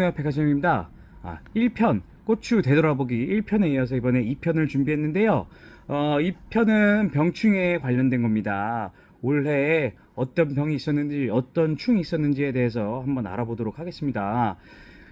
동네 백화점입니다. 아, 1편 고추 되돌아보기 1편에 이어서 이번에 2편을 준비했는데요. 어, 2편은 병충해에 관련된 겁니다. 올해 어떤 병이 있었는지 어떤 충이 있었는지에 대해서 한번 알아보도록 하겠습니다.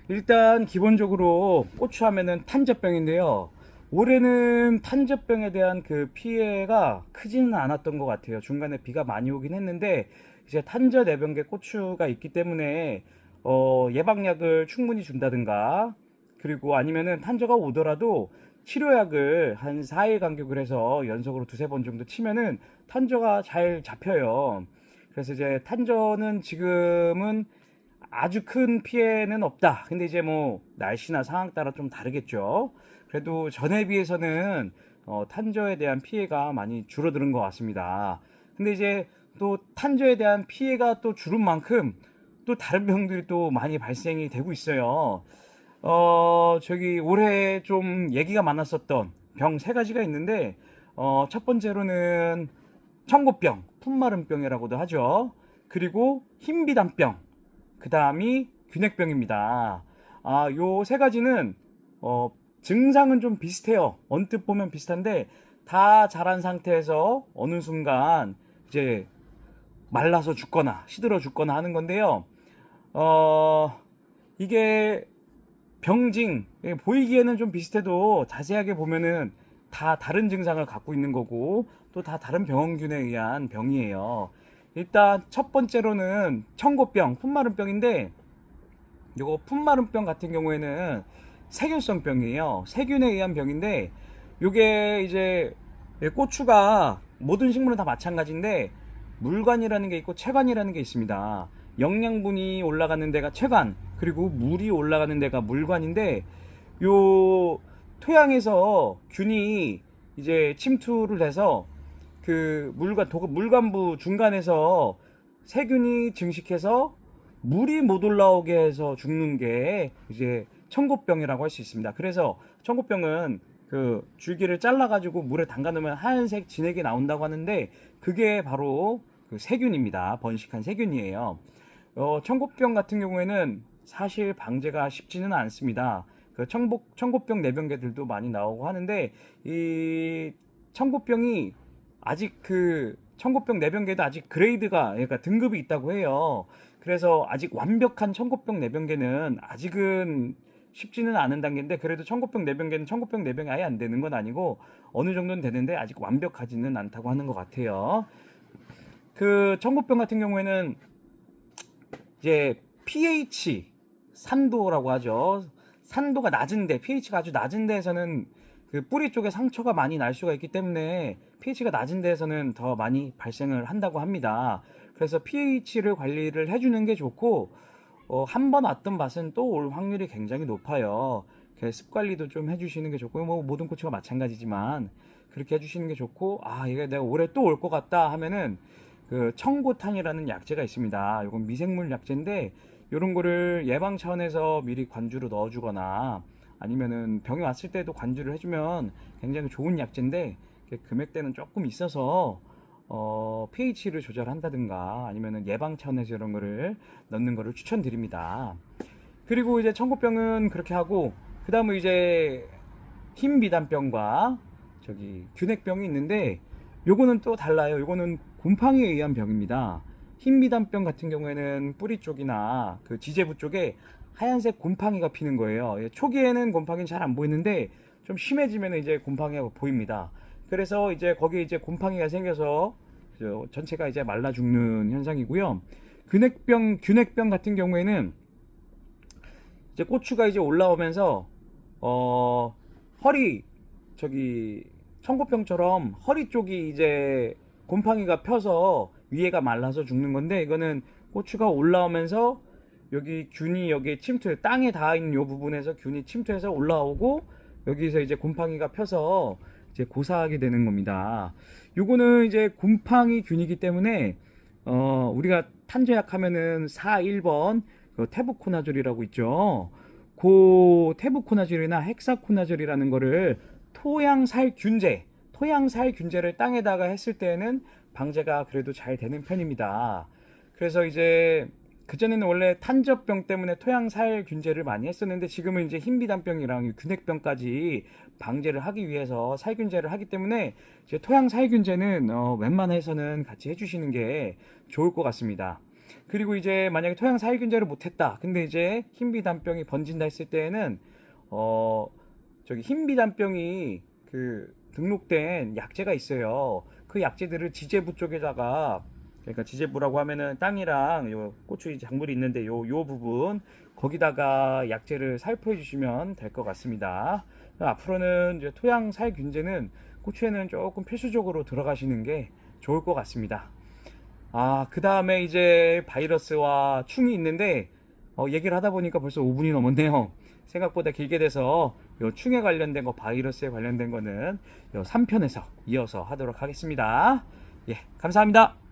일단 기본적으로 고추 하면은 탄저병인데요. 올해는 탄저병에 대한 그 피해가 크지는 않았던 것 같아요. 중간에 비가 많이 오긴 했는데 이제 탄저 내병계 고추가 있기 때문에 어, 예방약을 충분히 준다든가 그리고 아니면은 탄저가 오더라도 치료약을 한 4일 간격을 해서 연속으로 두세 번 정도 치면은 탄저가 잘 잡혀요. 그래서 이제 탄저는 지금은 아주 큰 피해는 없다. 근데 이제 뭐 날씨나 상황 따라 좀 다르겠죠. 그래도 전에 비해서는 어, 탄저에 대한 피해가 많이 줄어드는 것 같습니다. 근데 이제 또 탄저에 대한 피해가 또 줄은 만큼 또 다른 병들이 또 많이 발생이 되고 있어요. 어, 저기 올해 좀 얘기가 많았었던 병 세 가지가 있는데 어, 첫 번째로는 청고병, 품마름병이라고도 하죠. 그리고 흰비단병, 그 다음이 균핵병입니다. 아, 요 세 가지는 어, 증상은 좀 비슷해요. 언뜻 보면 비슷한데 다 자란 상태에서 어느 순간 이제 말라서 죽거나 시들어 죽거나 하는 건데요. 어, 이게 예, 보이기에는 좀 비슷해도 자세하게 보면은 다 다른 증상을 갖고 있는 거고 또 다 다른 병원균에 의한 병이에요. 일단 첫 번째로는 청고병, 품마름병인데 요거 품마름병 같은 경우에는 세균성 병이에요. 세균에 의한 병인데 요게 이제 고추가 모든 식물은 다 마찬가지인데 물관이라는 게 있고 체관이라는 게 있습니다. 영양분이 올라가는 데가 체관, 그리고 물이 올라가는 데가 물관인데 요 토양에서 균이 이제 침투를 해서 그 물관 도, 물관부 중간에서 세균이 증식해서 물이 못 올라오게 해서 죽는 게 이제 청고병이라고 할 수 있습니다. 그래서 청고병은 그 줄기를 잘라가지고 물에 담가놓으면 하얀색 진액이 나온다고 하는데 그게 바로 그 세균입니다. 번식한 세균이에요. 어, 청고병 같은 경우에는 사실 방제가 쉽지는 않습니다. 그 청복, 청고병 내병계들도 많이 나오고 하는데 이 청고병이 아직 그 청고병 내병계도 아직 그레이드가 그러니까 등급이 있다고 해요. 그래서 아직 완벽한 청고병 내병계는 아직은 쉽지는 않은 단계인데 그래도 청고병 내병계는 청고병 내병이 아예 안 되는 건 아니고 어느 정도는 되는데 아직 완벽하지는 않다고 하는 것 같아요. 그 청고병 같은 경우에는 이제 pH 산도라고 하죠. 산도가 낮은데 pH가 아주 낮은 데에서는 그 뿌리 쪽에 상처가 많이 날 수가 있기 때문에 pH가 낮은 데에서는 더 많이 발생을 한다고 합니다. 그래서 pH를 관리를 해주는 게 좋고 어, 한 번 왔던 맛은 또 올 확률이 굉장히 높아요. 그래서 습 관리도 좀 해주시는 게 좋고 뭐 모든 고추가 마찬가지지만 그렇게 해주시는 게 좋고 아 이게 내가 올해 또 올 것 같다 하면은 그 청고탄이라는 약재가 있습니다. 이건 미생물 약재인데 이런 거를 예방 차원에서 미리 관주로 넣어주거나 아니면은 병이 왔을 때도 관주를 해주면 굉장히 좋은 약재인데 금액대는 조금 있어서 어, pH를 조절한다든가 아니면은 예방 차원에서 이런 거를 넣는 거를 추천드립니다. 그리고 이제 청고병은 그렇게 하고 그 다음에 이제 흰 비단병과 저기 균핵병이 있는데 요거는 또 달라요. 요거는 곰팡이에 의한 병입니다. 흰미단병 같은 경우에는 뿌리 쪽이나 그 지제부 쪽에 하얀색 곰팡이가 피는 거예요. 예, 초기에는 곰팡이는 잘 안 보이는데 좀 심해지면 이제 곰팡이가 보입니다. 그래서 이제 거기에 이제 곰팡이가 생겨서 저 전체가 이제 말라 죽는 현상이고요. 균핵병, 균핵병 같은 경우에는 이제 고추가 이제 올라오면서 어 허리 저기 청고병처럼 허리 쪽이 이제 곰팡이가 펴서 위에가 말라서 죽는 건데 이거는 고추가 올라오면서 여기 균이 여기 침투 땅에 닿아 있는 요 부분에서 균이 침투해서 올라오고 여기서 이제 곰팡이가 펴서 이제 고사하게 되는 겁니다. 요거는 이제 곰팡이 균이기 때문에 어 우리가 탄저약 하면은 4, 1번 그 테부코나졸이라고 있죠. 그 테부코나졸이나 헥사코나졸이라는 거를 토양살균제, 토양살 균제를 땅에다가 했을 때는 방제가 그래도 잘 되는 편입니다. 그래서 이제 그전에는 원래 탄저병 때문에 토양살 균제를 많이 했었는데 지금은 이제 흰비단병이랑 균핵병까지 방제를 하기 위해서 살균제를 하기 때문에 이제 토양살 균제는 어, 웬만해서는 같이 해주시는 게 좋을 것 같습니다. 그리고 이제 만약에 토양살 균제를 못했다. 근데 이제 흰비단병이 번진다 했을 때에는 어 저기 흰비단병이 그 등록된 약재가 있어요. 그 약재들을 지제부 쪽에다가 그러니까 지제부라고 하면은 땅이랑 요 고추 작물이 있는데 요 요 부분 거기다가 약재를 살포해 주시면 될 것 같습니다. 앞으로는 이제 토양 살균제는 고추에는 조금 필수적으로 들어가시는 게 좋을 것 같습니다. 아, 그 다음에 이제 바이러스와 충이 있는데, 어, 얘기를 하다 보니까 벌써 5분이 넘었네요. 생각보다 길게 돼서, 요 충에 관련된 거, 바이러스에 관련된 거는 요 3편에서 이어서 하도록 하겠습니다. 예, 감사합니다.